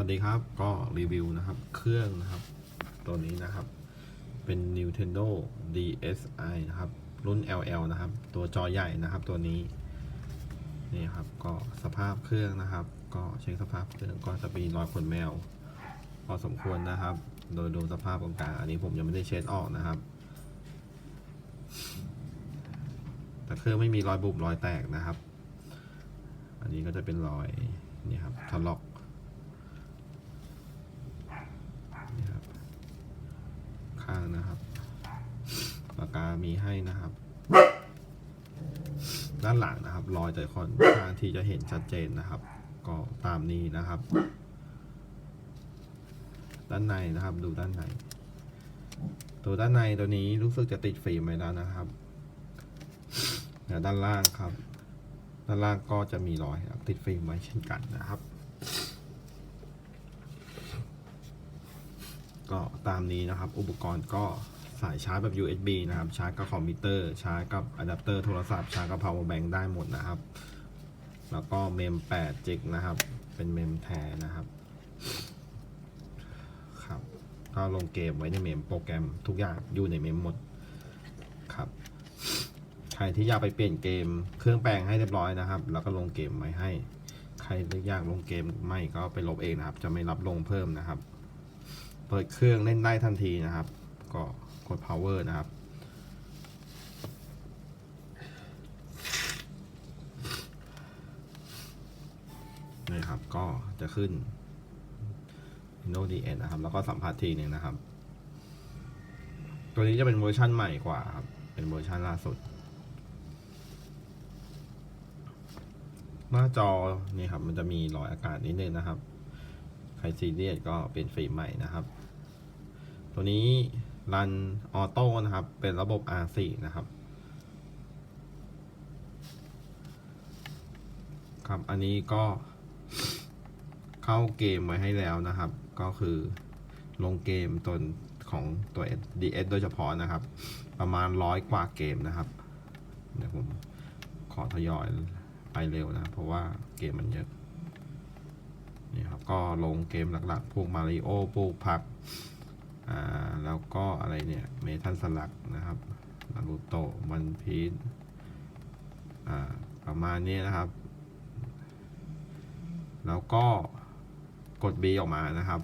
วัสดีครับก็รีวิวนะครับเครื่องนะครับ ตัวนี้นะครับ เป็น Nintendo DSi นะครับ รุ่น LL นะครับ ตัวจอใหญ่นะครับตัวนี้นี่ครับก็สภาพเครื่องนะครับ ก็เช็คสภาพเครื่องก็จะมีรอยขนแมว พอสมควรนะครับ โดยดูสภาพต่างๆอันนี้ผมยังไม่ได้เช็ดออกนะครับ แต่เครื่องไม่มีรอยบุบรอยแตกนะครับ อันนี้ก็จะเป็นรอยนี่ครับทะลอก นี่ครับข้างนะครับปากกามีให้ นะครับ ด้านหลังนะครับ รอยแต่คอนข้างที่จะเห็นชัดเจนนะครับ ก็ตามนี้นะครับ ด้านในนะครับ ดูด้านใน ตัวด้านในตัวนี้รู้สึกจะติดฟิล์มไปแล้วนะครับแล้วด้านล่างครับ ด้านล่างก็จะมีรอยติดฟิล์มไว้เช่นกันนะครับก็ตามนี้นะครับ อุปกรณ์ก็ สายชาร์จแบบ USB นะครับชาร์จกับคอมพิวเตอร์ชาร์จกับอะแดปเตอร์โทรศัพท์ชาร์จกับ power bank ได้หมดนะครับ แล้วก็เมม8จิกนะครับ เป็นเมมแท้นะครับครับก็ลงเกมไว้ในเมมโปรแกรมทุกอย่างอยู่ในเมมหมดครับใครที่อยากไปเปลี่ยนเกมเครื่องแปลงให้เรียบร้อยนะครับ แล้วก็ลงเกมไว้ให้ ใครที่อยากลงเกมไม่ก็ไปลบเองนะครับ จะไม่รับลงเพิ่มนะครับ เปิดเครื่องเล่นได้ทันทีนะครับ ก็ กด power นะครับ นี่ครับ ก็จะขึ้น Windows DN นะครับ แล้วก็สัมผัสทีหนึ่งนะครับ ตัวนี้จะเป็นเวอร์ชั่นใหม่กว่าครับ เป็นเวอร์ชันล่าสุด หน้าจอนี่ครับ มันจะมีรอยอากาศนิดนึงนะครับ ใครซีเรียสก็เป็นฟิล์มใหม่นะครับ ตัวนี้ รันออโต้นะครับ เป็นระบบ R4 นะครับ ครับ อันนี้ก็เข้าเกมไว้ให้แล้วนะครับ ก็คือลงเกมตัวของตัว DS โดยเฉพาะนะครับ ประมาณร้อยกว่าเกมนะครับเดี๋ยวผมขอทยอยไปเร็วนะ เพราะว่าเกมมันเยอะนี่ครับ ก็ลงเกมหลักๆ พวกมาริโอปลูกผัก อ่าแล้วก็อะไรเนี่ยเมทัลสลักนะครับนารูโตะวันพีชอ่าประมาณนี้นะครับ แล้วก็กด B ออกมานะครับ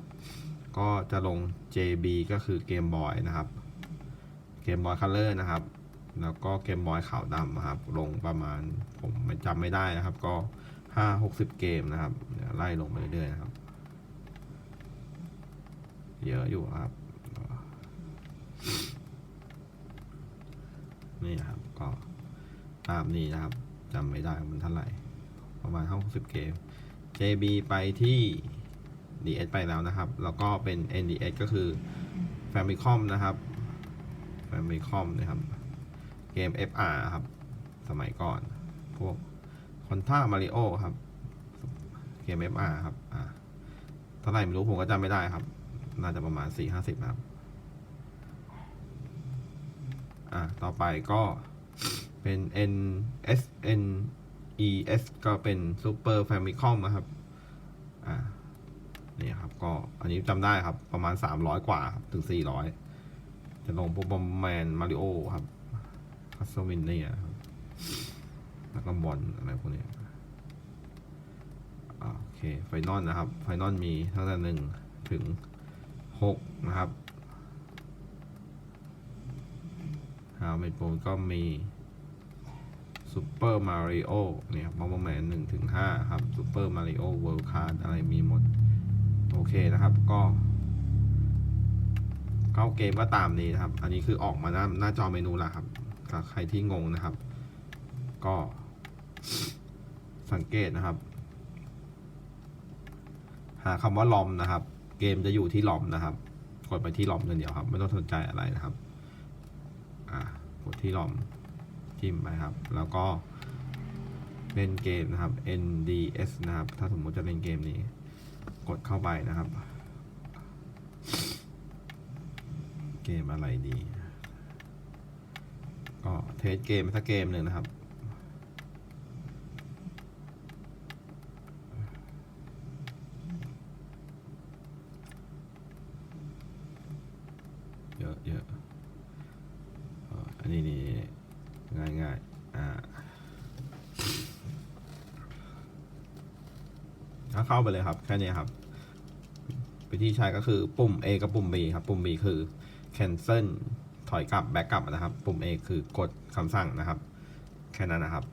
ก็จะลง JB ก็คือเกมบอยนะครับเกมบอยคัลเลอร์นะครับ แล้วก็เกมบอยขาวดำนะครับ ลงประมาณผมไม่จำไม่ได้นะครับ ก็ห้าหกสิบเกมนะครับไล่ลงไปเรื่อยๆนะครับ เยอะอยู่ครับ นี่นะครับ ก็ตามนี้นะครับจำไม่ได้มันเท่าไหร่ ประมาณห้าสิบเกม JB ไปที่ DS ไปแล้วนะครับ แล้วก็เป็น NDS ก็คือ Famicom นะครับ Famicom นะครับ เกม FR ครับ สมัยก่อน พวกคอนท่ามาริโอครับ เกม FR ครับ อ่าเท่าไหร่ไม่รู้ผมก็จำไม่ได้ครับ น่าจะประมาณ 4-50 นะครับ อ่าต่อไปก็เป็น N S N E S ก็เป็น Super Famicom นะครับอ่านี่ครับก็อันนี้จำได้ครับประมาณ 300 กว่าถึง 400 จะลงพวกบอมแมนมาริโอครับคัสโซวินเนี่ยครับแล้วก็บอลอะไรพวกนี้โอเคไฟนอลนะครับ ไฟนอลมีตั้งแต่หนึ่งถึงหกนะครับ ฮาวเมดโปนก็มีซูเปอร์มาริโอเนี่ยบอมแมนหนึ่งถึงห้าครับซูเปอร์มาริโอเวิลด์คาร์อะไรมีหมด โอเคนะครับ ก็เข้าเกมก็ตามนี้นะครับ อันนี้คือออกมาหน้าหน้าจอเมนูล้วครับถ้าใครที่งงนะครับ ก็สังเกตนะครับ หาคำว่าลอมนะครับ เกมจะอยู่ที่ลอมนะครับ กดไปที่ลอมอย่างเดียวครับ ไม่ต้องสนใจอะไรนะครับ กดที่หลอมจิ้มไปครับ แล้วก็เล่นเกมนะครับ NDS นะครับ ถ้าสมมติจะเล่นเกมนี้ กดเข้าไปนะครับ เกมอะไรดี ก็เทสเกมสักเกมหนึ่งนะครับเยอะเยอะ เข้าไปเลยครับแค่นี้ครับ วิธีใช้ก็คือปุ่ม A กับปุ่ม B ครับ ปุ่ม B คือ cancel ถอยกลับ back กลับนะครับ ปุ่ม A คือกดคำสั่งนะครับ แค่นั้นนะครับ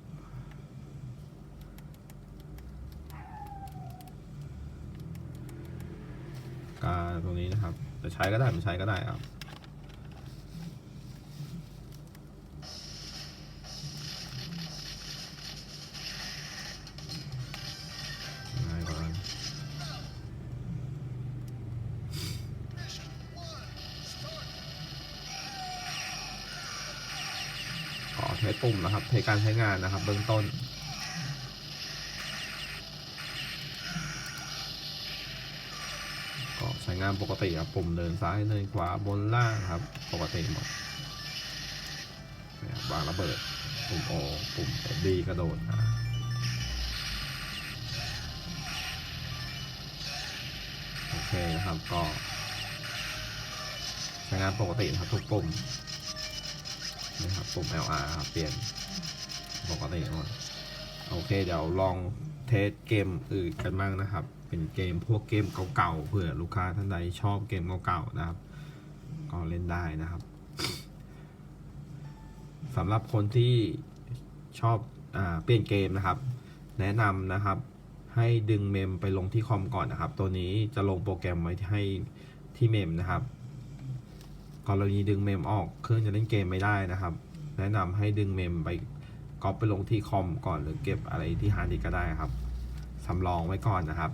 การตรงนี้นะครับ จะใช้ก็ได้ไม่ใช้ก็ได้ครับ ใช้ปุ่มนะครับในการใช้งานนะครับ เบื้องต้น ก็ใช้งานปกติครับปุ่มเดินซ้ายเดินขวาบนล่างครับ ปกติหมดนะครับวางระเบิด ปุ่มโอปุ่มดีกระโดดอะโอเคนะครับก็ใช้งานปกตินะครับทุกปุ่ม นี่ครับปุ่ม LR ครับเปลี่ยนปกติหมดโอเคเดี๋ยวลองเทสเกมอื่นกันบ้างนะครับ เป็นเกมพวกเกมเก่าๆเผื่อลูกค้าท่านใดชอบเกมเก่าๆนะครับ ก็เล่นได้นะครับสำหรับคนที่ชอบอเปลี่ยนเกมนะครับ แนะนำนะครับ ให้ดึงเมมไปลงที่คอมก่อนนะครับ ตัวนี้จะลงโปรแกรมไว้ให้ที่เมมนะครับ กรณีดึงเมมออกเครื่องจะเล่นเกมไม่ได้นะครับ แนะนำให้ดึงเมมไปก๊อปไปลงที่คอมก่อนหรือเก็บอะไรที่ฮาร์ดดิสก์ก็ได้ครับสำรองไว้ก่อนนะครับ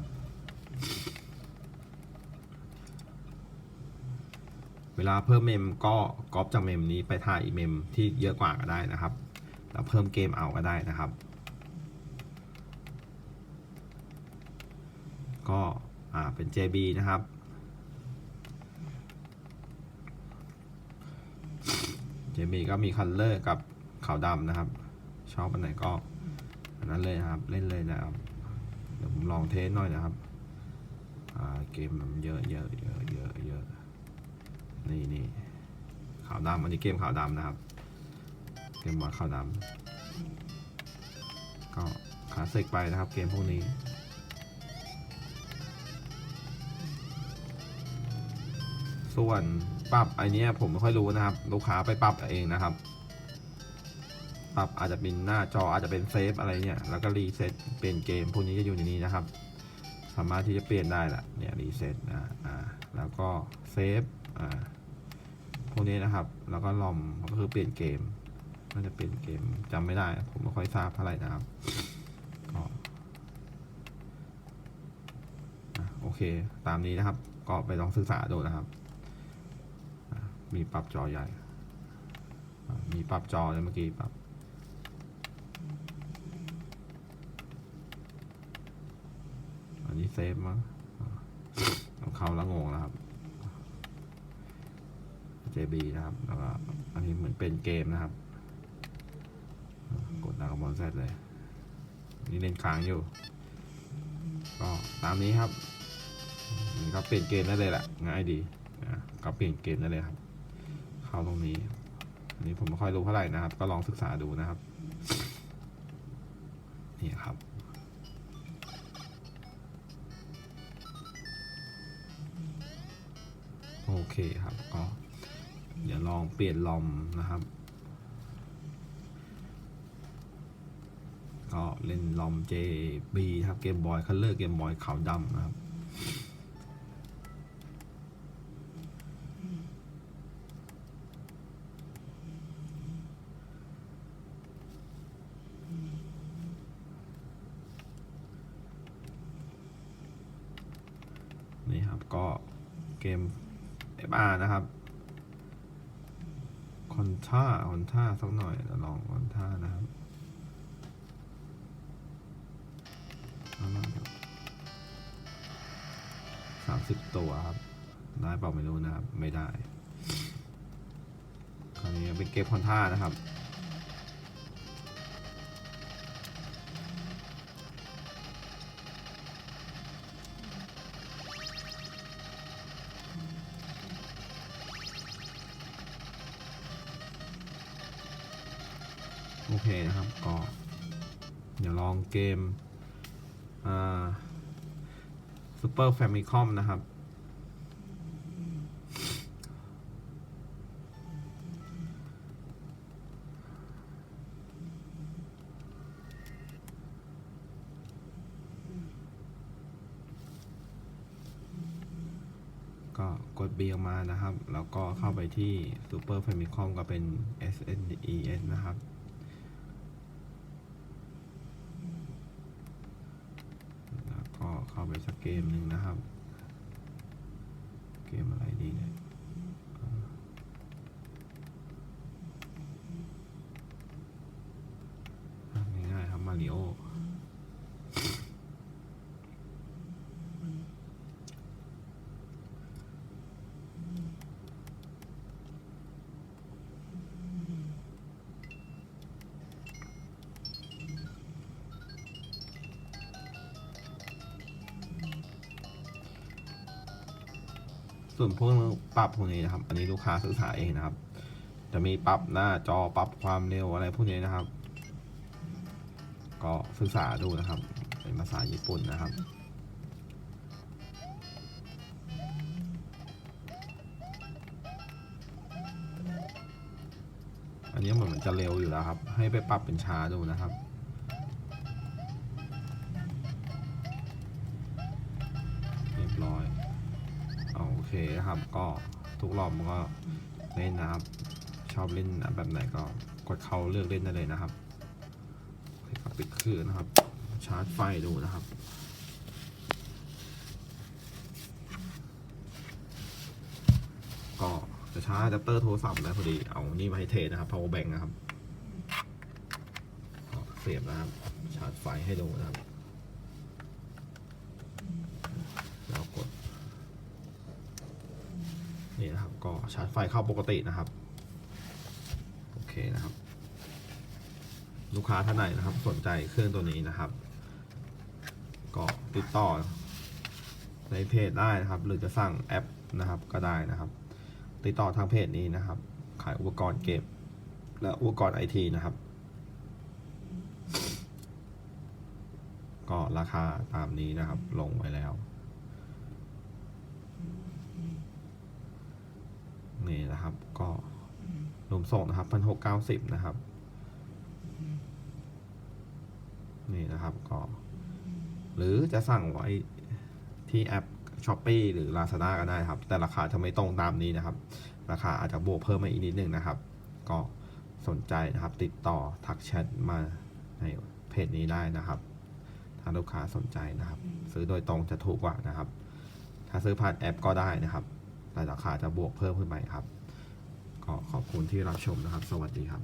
เวลาเพิ่มเมมก็ก๊อปจากเมมนี้ไปถ่ายอีเมมที่เยอะกว่าก็ได้นะครับ แล้วเพิ่มเกมเอาก็ได้นะครับ ก็อ่าเป็น JB นะครับ JB ก็มีคัลเลอร์กับขาวดำนะครับ ชอบอันไหนก็อันนั้นเลยครับ เล่นเลยนะครับ เดี๋ยวผมลองเทสหน่อยนะครับเกมมันเยอะเยอะเยอะเยอะเยอะนี่นี่ขาวดำอันนี้เกมขาวดำนะครับ เกมบอลขาวดำก็คลาสสิกไปนะครับ เกมพวกนี้ส่วน ปรับไอเนี้ยผมไม่ค่อยรู้นะครับ ลูกค้าไปปรับเองนะครับ ปรับอาจจะเป็นหน้าจออาจจะเป็นเซฟอะไรเนี่ย แล้วก็รีเซ็ตเปลี่ยนเกมพวกนี้จะอยู่ในนี้นะครับ สามารถที่จะเปลี่ยนได้ละเนี่ยรีเซ็ตนะอ่าแล้วก็เซฟอ่าพวกนี้นะครับ แล้วก็ลอมก็คือเปลี่ยนเกมน่าจะเปลี่ยนเกมจำไม่ได้ ผมไม่ค่อยทราบเท่าไหร่นะครับก็โอเค ตามนี้นะครับ ก็ไปลองศึกษาดูนะครับ มีปรับจอใหญ่ มีปรับจอเลยเมื่อกี้ปรับอันนี้เซฟมั้งเขาแล้วงงแล้วครับ JB นะครับ แล้วก็อันนี้เหมือนเป็นเกมนะครับ กดดาวบอลเซตเลย นี่เล่นค้างอยู่ ก็ตามนี้ครับก็เปลี่ยนเกมได้เลยแหละง่ายดีก็เปลี่ยนเกมได้เลยครับ เข้าตรงนี้ อันนี้ผมไม่ค่อยรู้เท่าไหร่นะครับ ก็ลองศึกษาดูนะครับ นี่ครับ โอเคครับ ก็เดี๋ยวลองเปลี่ยนลอมนะครับ ก็เล่นลอม JB ครับ เกมบอยคัลเลอร์เกมบอยขาวดำนะครับ นี่ครับก็เกม R นะครับคอนท่าคอนท่าสักหน่อยลองคอนท่านะครับสามสิบตัวครับ ได้เปล่าไม่รู้นะครับ ไม่ได้ คราวนี้เป็นเกมคอนท่านะครับ คนะครับก็เดี๋ยวลองเกมซูเปอร์แฟมิคอมนะครับ ก็กด B ออกมานะครับ แล้วก็เข้าไปที่ Super Famicom ก็เป็น SNES นะครับ แล้วก็ เกมหนึ่งนะครับ ส่วนพวกปรับพวกนี้นะครับ อันนี้ลูกค้าศึกษายเองนะครับ จะมีปรับหน้าจอปรับความเร็วอะไรพวกนี้นะครับ ก็ศึกษาดูนะครับ เป็นภาษาญี่ปุ่นนะครับอันนี้เหมือนมันจะเร็วอยู่แล้วครับ ให้ไปปรับเป็นช้าดูนะครับ เรียบร้อย เคนะครับก็ทุกรอบมันก็เล่นนะครับ ชอบเล่นแบบไหนก็กดเข้าเลือกเล่นได้เลยนะครับโอเคก็ปิดเครื่องนะครับ ชาร์จไฟดูนะครับก็จะชาร์จอะแดปเตอร์โทรศัพท์นะพอดีเอานี่มาให้เทสนะครับ power bank นะครับเสียบนะครับ ชาร์จไฟให้ดูนะครับ แล้วกด นี่นะครับ ก็ชาร์จไฟเข้าปกตินะครับ โอเคนะครับ ลูกค้าท่านไหนนะครับ สนใจเครื่องตัวนี้นะครับ ก็ติดต่อในเพจได้นะครับ หรือจะสั่งแอปนะครับก็ได้นะครับ ติดต่อทางเพจนี้นะครับ ขายอุปกรณ์เก็บ และอุปกรณ์ไอทีนะครับ ก็ราคาตามนี้นะครับลงไว้แล้ว นี่นะครับ ก็รวมส่งนะครับพันหกเก้าสิบนะครับ นี่นะครับก็ หรือจะสั่งไว้ที่แอป s h อ p e e หรือ Lazada ก็ได้ครับ แต่ราคาจะไม่ตรงตามนี้นะครับ ราคาอาจจะบวกเพิ่มมาอีกนิดนึงนะครับ ก็สนใจนะครับ ติดต่อทักแชทมาในเพจนี้ได้นะครับถ้าลูกค้าสนใจนะครับ ซื้อโดยตรงจะถูกกว่านะครับ ถ้าซื้อผ่านแอปก็ได้นะครับ แต่ราคาจะบวกเพิ่มขึ้นไปครับขอขอบคุณที่รับชมนะครับ สวัสดีครับ